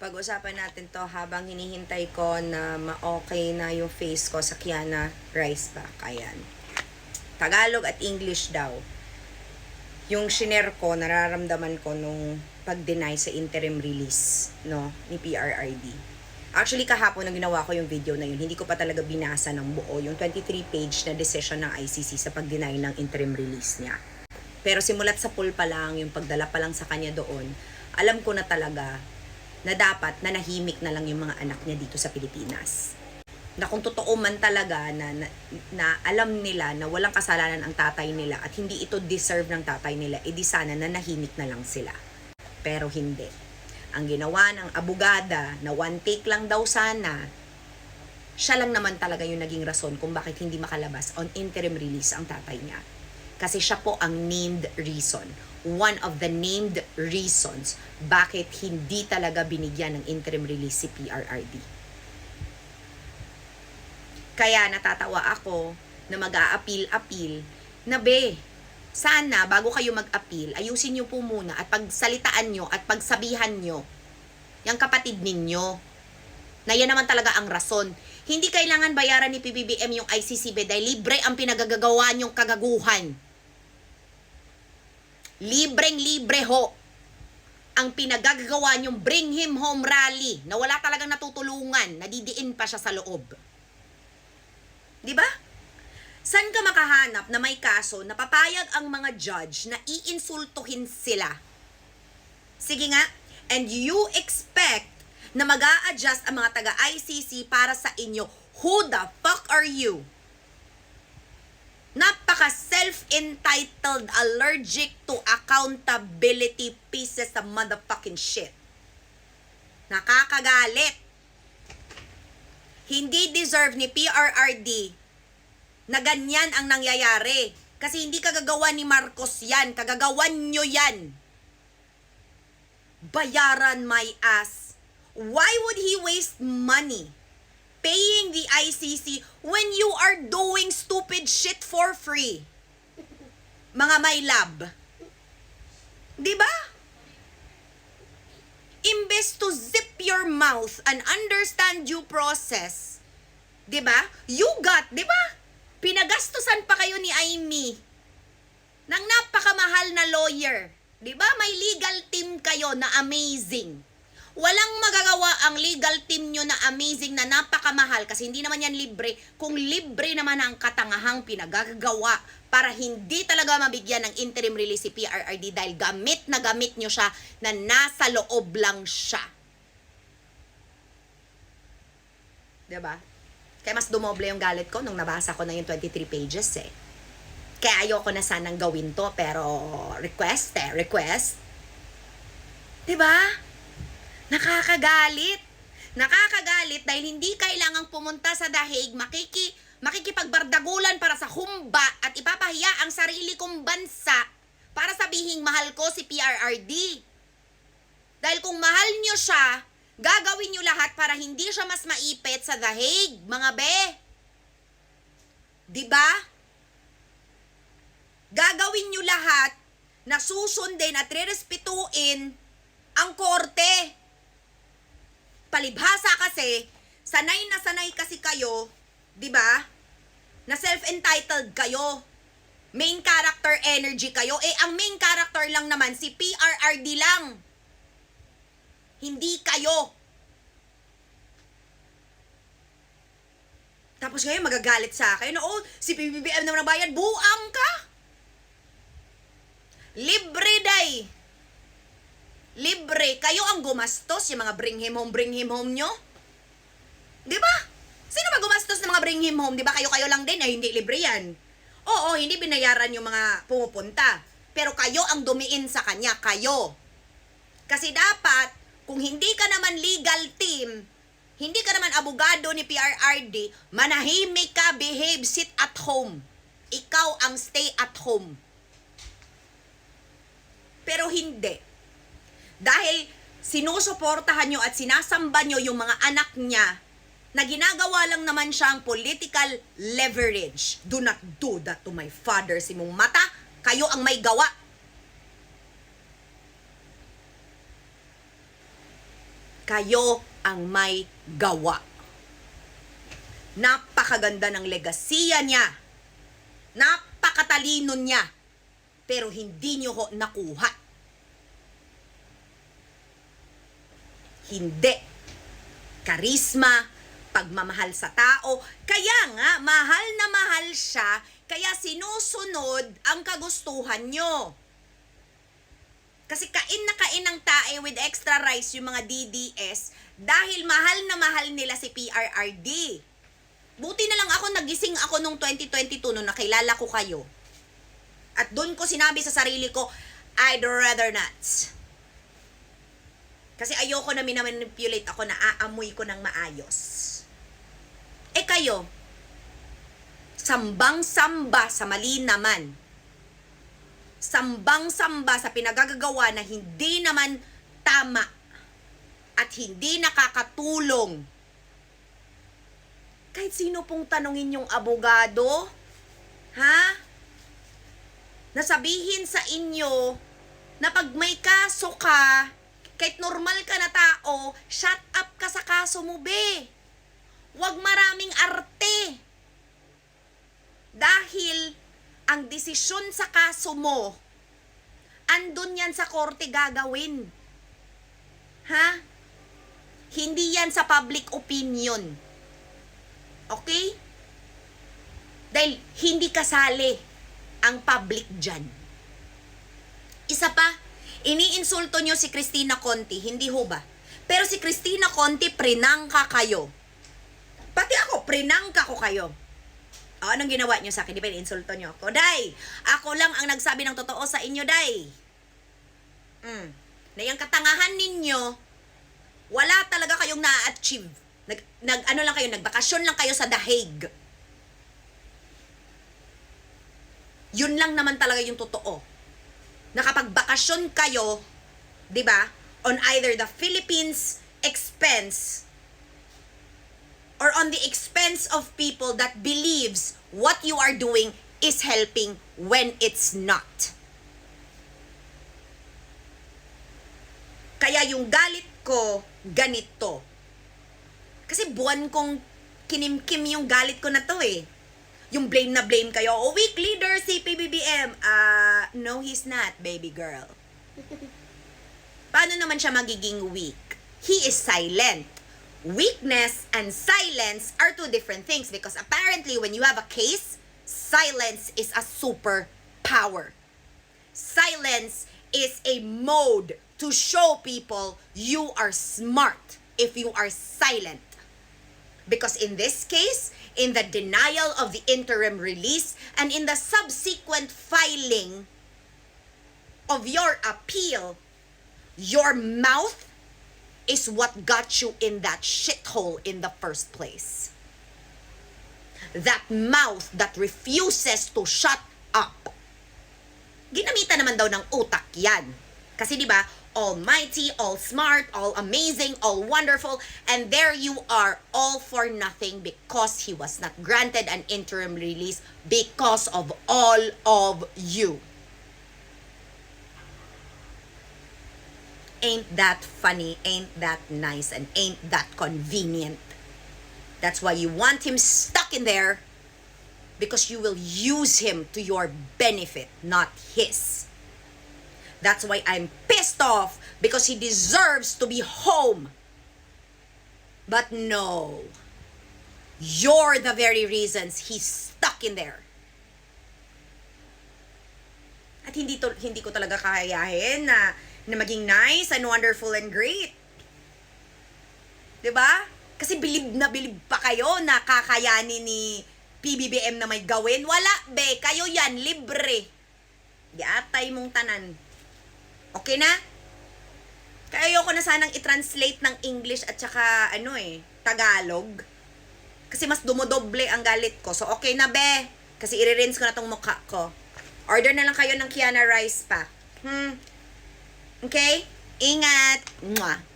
Pag-usapan natin to habang hinihintay ko na ma-okay na yung face ko sa Kiana Rice Pack. Ayan. Tagalog at English daw. Yung shiner ko, nararamdaman ko nung pag-deny sa interim release no, ni PRRD. Actually, kahapon nang ginawa ko yung video na yun, hindi ko pa talaga binasa ng buo yung 23-page na decision ng ICC sa pag-deny ng interim release niya. Pero simulat sa pool pa lang, yung pagdala pa lang sa kanya doon, alam ko na talaga na dapat nanahimik na lang yung mga anak niya dito sa Pilipinas. Na kung totoo man talaga na, na, na alam nila na walang kasalanan ang tatay nila at hindi ito deserve ng tatay nila, edi sana nanahimik na lang sila. Pero hindi. Ang ginawa ng abogada na one take lang daw sana, siya lang naman talaga yung naging rason kung bakit hindi makalabas on interim release ang tatay niya. Kasi siya po ang named reason. One of the named reasons bakit hindi talaga binigyan ng interim release si PRRD. Kaya natatawa ako na mag appeal na be, sana bago kayo mag-appeal, ayusin nyo po muna at pagsalitaan nyo at pagsabihan nyo yung kapatid ninyo na yan naman talaga ang rason. Hindi kailangan bayaran ni PBBM yung ICCB dahil libre ang pinagagagawa nyong kagaguhan. Libreng-libre ho ang pinagagawa nyong bring him home rally na wala talagang natutulungan, nadidiin pa siya sa loob. Di ba? San ka makahanap na may kaso na papayag ang mga judge na iinsultuhin sila? Sige nga, and you expect na mag adjust ang mga taga-ICC para sa inyo. Who the fuck are you? Napaka self-entitled, allergic to accountability pieces of motherfucking shit. Nakakagalit. Hindi deserve ni PRRD na ganyan ang nangyayari. Kasi hindi kagagawa ni Marcos yan. Kagagawan nyo yan. Bayaran my ass. Why would he waste money paying the ICC when you are doing stupid shit for free? Mga my love. Di ba? Imbes to zip your mouth and understand due process, di ba? You got, di ba? Pinagastusan pa kayo ni Amy ng napakamahal na lawyer. Di ba? May legal team kayo na amazing. Walang magagawa ang legal team nyo na amazing na napakamahal kasi hindi naman yan libre kung libre naman ang katangahang pinagagawa para hindi talaga mabigyan ng interim release si PRRD dahil gamit na gamit nyo siya na nasa loob lang siya. ba? Kaya mas dumoble yung galit ko nung nabasa ko na yung 23 pages eh. Kaya ayoko na sanang gawin to pero request eh, request. 'Di ba? Nakakagalit. Nakakagalit dahil hindi kailangang pumunta sa dahig, makiki, makikipagbardagulan para sa humba at ipapahiya ang sarili kong bansa para sabihing mahal ko si PRRD. Dahil kung mahal nyo siya, gagawin nyo lahat para hindi siya mas maipit sa dahig, mga be. Di ba? Gagawin nyo lahat na susundin at rerespetuin ang korte palibhasa kasi, sanay na sanay kasi kayo, di ba? Na self-entitled kayo. Main character energy kayo. Eh, ang main character lang naman, si PRRD lang. Hindi kayo. Tapos ngayon magagalit sa akin, oh, si PBBM naman ang bayad, buang ka. Libre day. Libre. Kayo ang gumastos, yung mga bring him home, bring him home nyo. Di ba? Sino ba gumastos ng mga bring him home? Di ba kayo-kayo lang din, ay hindi libre yan. Oo, hindi binayaran yung mga pumupunta. Pero kayo ang dumiin sa kanya, kayo. Kasi dapat, kung hindi ka naman legal team, hindi ka naman abogado ni PRRD, manahimik ka, behave, sit at home. Ikaw ang stay at home. Pero hindi dahil sinusuportahan nyo at sinasamba nyo yung mga anak niya na ginagawa lang naman siyang political leverage. Do not do that to my father. Si mong mata, kayo ang may gawa. Kayo ang may gawa. Napakaganda ng legasiya niya. Napakatalino niya. Pero hindi niyo ho nakuha. Hindi. Karisma, pagmamahal sa tao. Kaya nga, mahal na mahal siya, kaya sinusunod ang kagustuhan nyo. Kasi kain na kain ng tae with extra rice yung mga DDS dahil mahal na mahal nila si PRRD. Buti na lang ako nagising ako nung 2022 nung nakilala ko kayo. At doon ko sinabi sa sarili ko, I'd rather not. Kasi ayoko na minamanipulate ako na aamoy ko ng maayos. Eh kayo, sambang-samba sa mali naman. Sambang-samba sa pinagagagawa na hindi naman tama at hindi nakakatulong. Kahit sino pong tanungin yung abogado, ha? Nasabihin sa inyo na pag may kaso ka, kahit normal ka na tao, shut up ka sa kaso mo, be. Huwag maraming arte. Dahil ang desisyon sa kaso mo, andun yan sa korte gagawin. Ha? Hindi yan sa public opinion. Okay? Dahil hindi kasali ang public dyan. Isa pa, iniinsulto nyo si Christina Conti, hindi ho ba? Pero si Christina Conti, prinangka kayo. Pati ako, prinangka ko kayo. O, anong ginawa nyo sa akin? Di ba insulto nyo ako? Day, ako lang ang nagsabi ng totoo sa inyo, Day. Mm. Na yung katangahan ninyo, wala talaga kayong na-achieve. Nag, nag, ano lang kayo, nagbakasyon lang kayo sa dahig. Yun lang naman talaga yung totoo. Nakapagbakasyon kayo, di ba, on either the Philippines expense or on the expense of people that believes what you are doing is helping when it's not. Kaya yung galit ko, ganito. Kasi buwan kong kinimkim yung galit ko na to eh. Yung blame na blame kayo. Oh, weak leader si PBBM. Ah, no, he's not, baby girl. Paano naman siya magiging weak? He is silent. Weakness and silence are two different things because apparently when you have a case, silence is a superpower. Silence is a mode to show people you are smart if you are silent. Because in this case, in the denial of the interim release and in the subsequent filing of your appeal, your mouth is what got you in that shithole in the first place. That mouth that refuses to shut up. Ginamitan naman daw ng utak yan. Kasi di ba, almighty, all smart, all amazing, all wonderful, and there you are, all for nothing because he was not granted an interim release because of all of you. Ain't that funny, ain't that nice, and ain't that convenient. That's why you want him stuck in there because you will use him to your benefit, not his. That's why I'm pissed off because he deserves to be home. But no. You're the very reasons he's stuck in there. At hindi to, hindi ko talaga kayayahin na na maging nice and wonderful and great. ba? Kasi bilib na bilib pa kayo na kakayanin ni PBBM na may gawin. Wala, be. Kayo yan, libre. Yatay mong tanan. Okay na? Kaya ayoko na sanang i-translate ng English at saka ano eh, Tagalog. Kasi mas dumodoble ang galit ko. So okay na be. Kasi i-rinse ko na tong mukha ko. Order na lang kayo ng Kiana Rice pa. Hmm? Okay? Ingat! Mwah!